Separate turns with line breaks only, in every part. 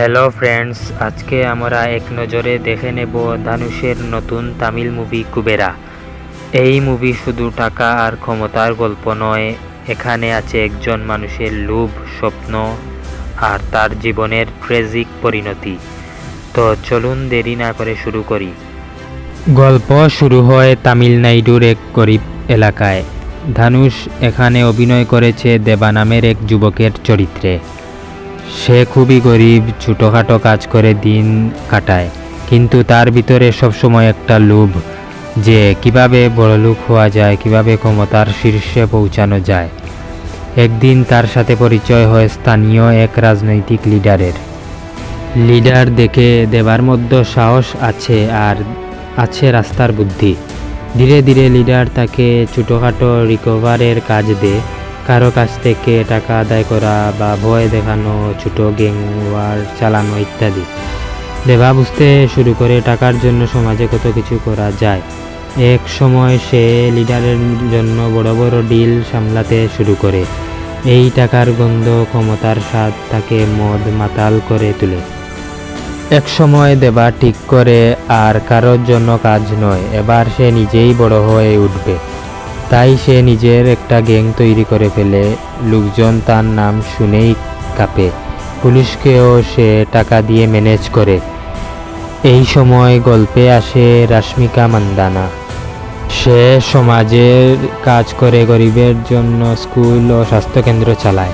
Hello friends আজকে আমরা এক নজরে দেখে নেব ধানুষের নতুন তামিল মুভি কুবেরা। এই মুভি শুধু টাকা আর ক্ষমতার গল্প নয়, এখানে আছে একজন মানুষের লোভ, স্বপ্ন আর তার জীবনের ট্রেজিক পরিণতি। তো চলুন দেরি না করে শুরু করি। গল্প শুরু হয় তামিলনাড়ুর এক গরিব এলাকায়। ধানুষ এখানে অভিনয় করেছে দেবা নামের এক যুবকের চরিত্রে। সে খুবই গরিব, ছোটোখাটো কাজ করে দিন কাটায়। কিন্তু তার ভিতরে সবসময় একটা লোভ, যে কীভাবে বড়লোক হওয়া যায়, কীভাবে ক্ষমতার শীর্ষে পৌঁছানো যায়। একদিন তার সাথে পরিচয় হয় স্থানীয় এক রাজনৈতিক লিডারের। লিডার দেখে দেবার মধ্যে সাহস আছে আর আছে রাস্তার বুদ্ধি। ধীরে ধীরে লিডার তাকে ছোটোখাটো রিকভারের কাজ দেয়। কারও কাছ থেকে টাকা আদায় করা বা ভয় দেখানো, ছোটো গ্যাং ওয়ার চালানো ইত্যাদি। দেবা বুঝতে শুরু করে টাকার জন্য সমাজে কত কিছু করা যায়। এক সময় সে লিডারের জন্য বড় বড় ডিল সামলাতে শুরু করে। এই টাকার গন্ধ ক্ষমতার স্বাদ তাকে মদ মাতাল করে তোলে। এক সময় দেবা ঠিক করে, আর কারোর জন্য কাজ নয়, এবার সে নিজেই বড় হয়ে উঠবে। তাই সে নিজের একটা গ্যাং তৈরি করে ফেলে। লোকজন তার নাম শুনেই কাঁপে। পুলিশকেও সে টাকা দিয়ে ম্যানেজ করে। এই সময় গল্পে আসে রাশ্মিকা মান্দানা। সে সমাজের কাজ করে গরিবের জন্য স্কুল ও স্বাস্থ্যকেন্দ্র চালায়।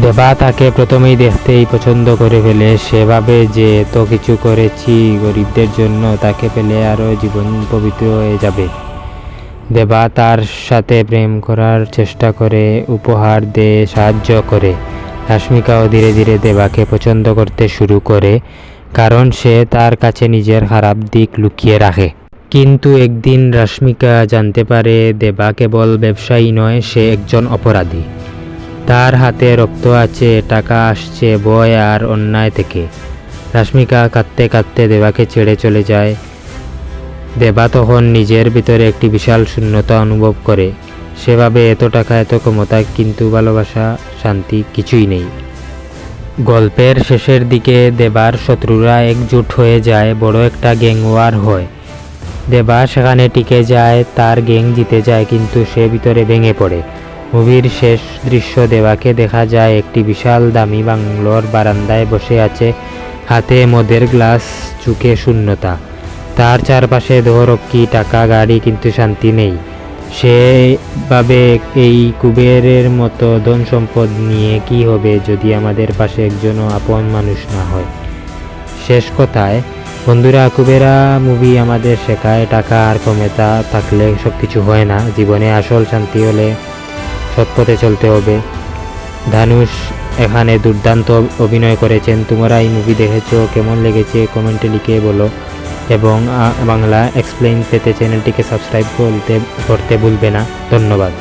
দেবা তাকে প্রথমেই দেখতেই পছন্দ করে ফেলে। সেভাবে যে এত কিছু করেছি, গরিবদের জন্য তাকে পেলে আরও জীবন পবিত্র হয়ে যাবে। দেবা তার সাথে প্রেম করার চেষ্টা করে, উপহার দিয়ে সাহায্য করে। রাশ্মিকাও ধীরে ধীরে দেবাকে পছন্দ করতে শুরু করে, কারণ সে তার কাছে নিজের খারাপ দিক লুকিয়ে রাখে। কিন্তু একদিন রাশ্মিকা জানতে পারে, দেবা কেবল ব্যবসায়ী নয়, সে একজন অপরাধী। তার হাতে রক্ত আছে, টাকা আসছে, বয় আর অন্যায় থেকে। রাশ্মিকা কাঁদতে কাঁদতে দেবাকে ছেড়ে চলে যায়। দেবা তখন নিজের ভিতরে একটি বিশাল শূন্যতা অনুভব করে। সেভাবে এত টাকা, এত ক্ষমতা, কিন্তু ভালোবাসা, শান্তি কিছুই নেই। গল্পের শেষের দিকে দেবার শত্রুরা একজোট হয়ে যায়, বড় একটা গ্যাং ওয়ার হয়। দেবা সেখানে টিকে যায়, তার গ্যাং জিতে যায়, কিন্তু সে ভিতরে ভেঙে পড়ে। মুভির শেষ দৃশ্য দেবাকে দেখা যায়, একটি বিশাল দামি বাংলোর বারান্দায় বসে আছে, হাতে মদের গ্লাস, চুকে শূন্যতা। তার চারপাশে দোহরক্ষী টাকা, গাড়ি, কিন্তু শান্তি নেই। সে ভাবে এই কুবেরের মতো ধন সম্পদ নিয়ে কি হবে যদি আমাদের পাশে একজনও আপন মানুষ না হয়? শেষ কথায়, বন্ধুরা, কুবেরা মুভি আমাদের শেখায়, টাকা আর ক্ষমতা থাকলে সব কিছু হয় না। জীবনে আসল শান্তি হলে সৎপথে চলতে হবে। ধানুষ এখানে দুর্দান্ত অভিনয় করেছেন। তোমরা এই মুভি দেখেছ, কেমন লেগেছে? কমেন্টে লিখে বলো। এবং বাংলা এক্সপ্লেইন পেতে চ্যানেলটিকে সাবস্ক্রাইব করতে করতে ভুলবে না। ধন্যবাদ।